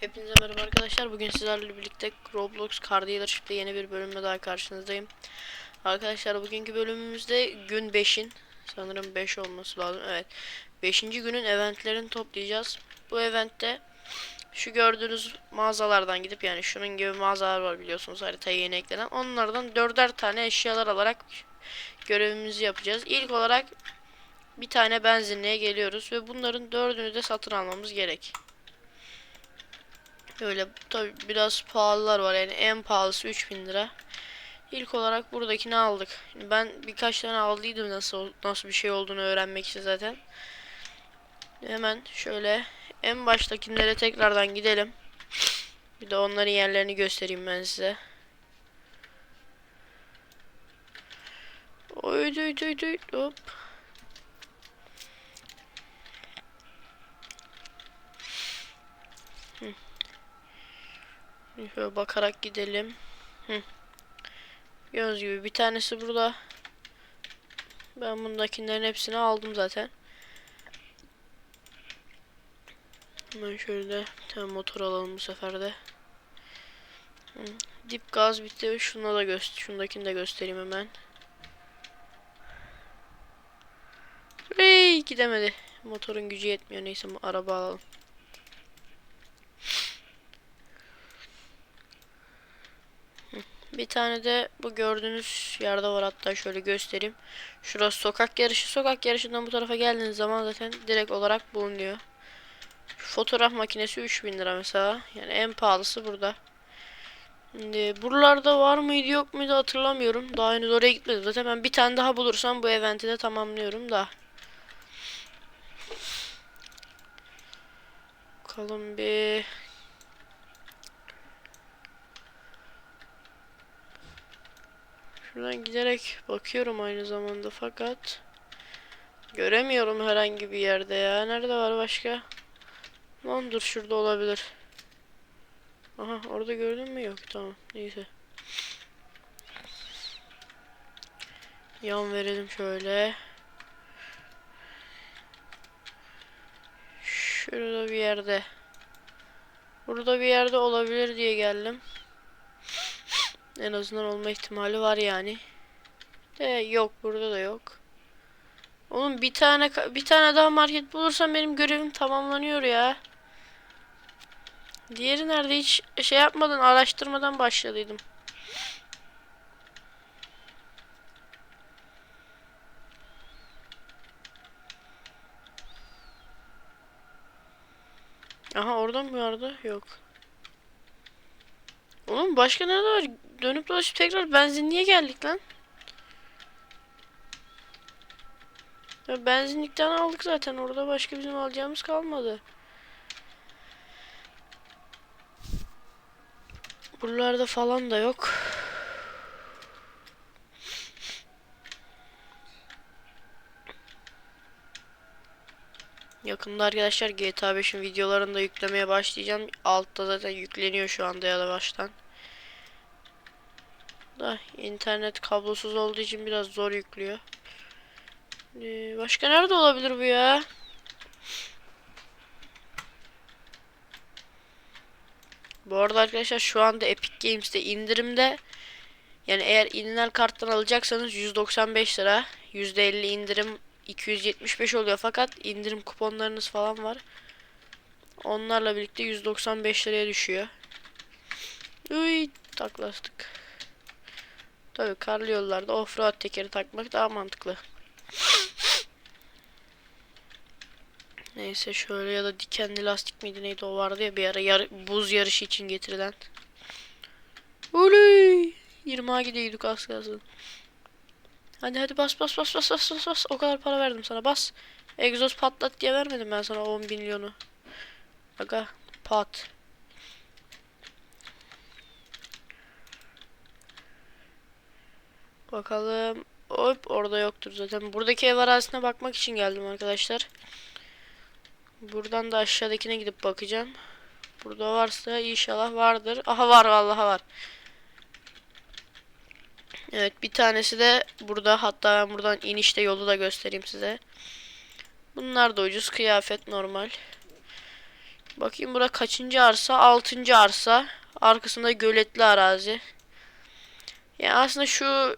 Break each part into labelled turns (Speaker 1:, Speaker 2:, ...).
Speaker 1: Hepinize merhaba arkadaşlar. Bugün sizlerle birlikte Roblox Car Dealership'te yeni bir bölümle daha karşınızdayım. Arkadaşlar bugünkü bölümümüzde gün 5'in sanırım 5 olması lazım. Evet. 5. günün eventlerini toplayacağız. Bu eventte şu gördüğünüz mağazalardan gidip yani şunun gibi mağazalar var biliyorsunuz haritaya yeni eklenen. Onlardan dörder tane eşyalar alarak görevimizi yapacağız. İlk olarak bir tane benzinliğe geliyoruz ve bunların dördünü de satın almamız gerek. Öyle tabi biraz pahalılar var yani en pahalısı 3000 lira. İlk olarak buradakini aldık. Ben birkaç tane aldıydım nasıl nasıl bir şey olduğunu öğrenmek için zaten. Hemen şöyle en baştakilere tekrardan gidelim. Bir de onların yerlerini göstereyim ben size. Oy duy duy duy hop. Şöyle bakarak gidelim. Hı. Gördüğünüz gibi bir tanesi burada. Ben bundakilerin hepsini aldım zaten. Hemen şöyle tane motor alalım bu sefer de. Dip gaz bitti. Şuna da göster, şundakini de göstereyim hemen. Hey, gidemedi. Motorun gücü yetmiyor. Neyse araba alalım. Bir tane de bu gördüğünüz yerde var hatta şöyle göstereyim. Şurası sokak yarışı. Sokak yarışından bu tarafa geldiğiniz zaman zaten direkt olarak bulunuyor. Fotoğraf makinesi 3000 lira mesela. Yani en pahalısı burada. Şimdi buralarda var mıydı yok muydu hatırlamıyorum. Daha henüz oraya gitmedim. Zaten ben bir tane daha bulursam bu eventi de tamamlıyorum da. Bakalım bir Şuradan giderek bakıyorum aynı zamanda fakat göremiyorum herhangi bir yerde ya. Nerede var başka? Lan dur şurada olabilir. Aha orada gördün mü? Yok tamam neyse. Yan verelim şöyle. Şurada bir yerde. Burada bir yerde olabilir diye geldim. En azından olma ihtimali var yani. De yok burada da yok. Oğlum bir tane bir tane daha market bulursam benim görevim tamamlanıyor ya. Diğeri nerede hiç şey yapmadan araştırmadan başladıydım. Aha orada mı vardı? Yok. Oğlum başka nerede var? Dönüp dolaşıp tekrar benzinliğe geldik lan. Ya benzinlikten aldık zaten. Orada başka bizim alacağımız kalmadı. Buralarda falan da yok. Yakında arkadaşlar GTA 5'in videolarını da yüklemeye başlayacağım. Altta zaten yükleniyor şu anda ya da baştan. Da internet kablosuz olduğu için biraz zor yüklüyor. Ee, başka nerede olabilir bu ya? Bu arada arkadaşlar şu anda Epic Games'te indirimde. Yani eğer inilen karttan alacaksanız 195 lira. %50 indirim 275 oluyor fakat indirim kuponlarınız falan var. Onlarla birlikte 195 liraya düşüyor. Uy taklastık. Tabii karlı yollarda offroad tekeri takmak daha mantıklı. Neyse şöyle ya da dikenli lastik miydi neydi o vardı ya bir ara yar buz yarışı için getirilen. Oley! 20'a gidiyorduk az kalsın. Hadi hadi bas bas bas bas bas bas bas. O kadar para verdim sana bas. Egzoz patlat diye vermedim ben sana 10 milyonu. Aga pat. Bakalım. Hop orada yoktur zaten. Buradaki ev arazisine bakmak için geldim arkadaşlar. Buradan da aşağıdakine gidip bakacağım. Burada varsa inşallah vardır. Aha var vallahi var. Evet bir tanesi de burada. Hatta ben buradan inişte yolu da göstereyim size. Bunlar da ucuz kıyafet normal. Bakayım bura kaçıncı arsa? Altıncı arsa. Arkasında göletli arazi. Ya aslında şu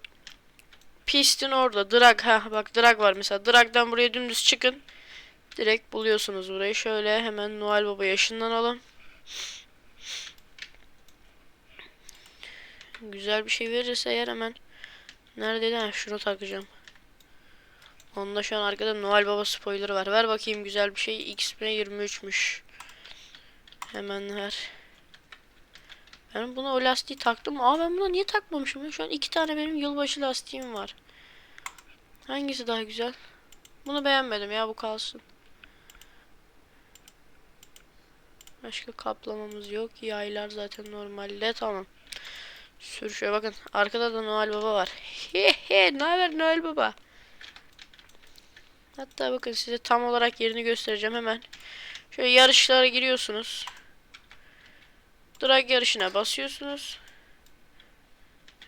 Speaker 1: pistin orada. Drag. ha bak drag var mesela. Drag'dan buraya dümdüz çıkın. Direkt buluyorsunuz burayı. Şöyle hemen Noel Baba yaşından alın. Güzel bir şey verirse eğer hemen Neredeydi? Ha, şunu takacağım. Onda şu an arkada Noel Baba spoilerı var. Ver bakayım güzel bir şey. XP 23'müş. Hemen ver. Ben buna o lastiği taktım. Aa ben buna niye takmamışım? Şu an iki tane benim yılbaşı lastiğim var. Hangisi daha güzel? Bunu beğenmedim ya bu kalsın. Başka kaplamamız yok. Yaylar zaten normalde tamam. Sür şöyle bakın. Arkada da Noel Baba var. He he ne haber Noel Baba? Hatta bakın size tam olarak yerini göstereceğim hemen. Şöyle yarışlara giriyorsunuz. Drag yarışına basıyorsunuz.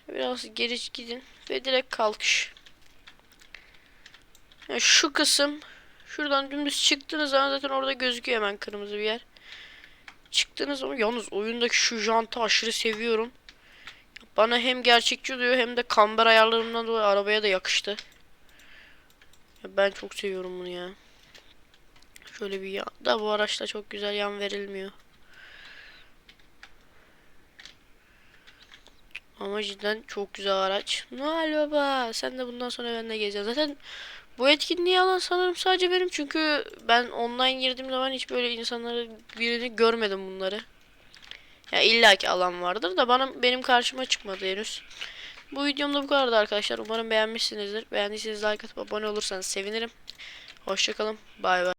Speaker 1: Biraz geri gidin ve direkt kalkış. Yani şu kısım şuradan dümdüz çıktığınız zaman zaten orada gözüküyor hemen kırmızı bir yer. Çıktığınız zaman yalnız oyundaki şu jantı aşırı seviyorum. Bana hem gerçekçi duruyor hem de kamber ayarlarımdan dolayı arabaya da yakıştı. Ya ben çok seviyorum bunu ya. Şöyle bir yan. Da bu araçta çok güzel yan verilmiyor. Ama cidden çok güzel araç. Noel Baba sen de bundan sonra benimle gezeceksin. Zaten bu etkinliği alan sanırım sadece benim. Çünkü ben online girdiğim zaman hiç böyle insanları birini görmedim bunları. Ya illaki alan vardır da bana benim karşıma çıkmadı henüz. Bu videomda bu kadardı arkadaşlar. Umarım beğenmişsinizdir. Beğendiyseniz like atıp abone olursanız sevinirim. Hoşçakalın. Bay bay.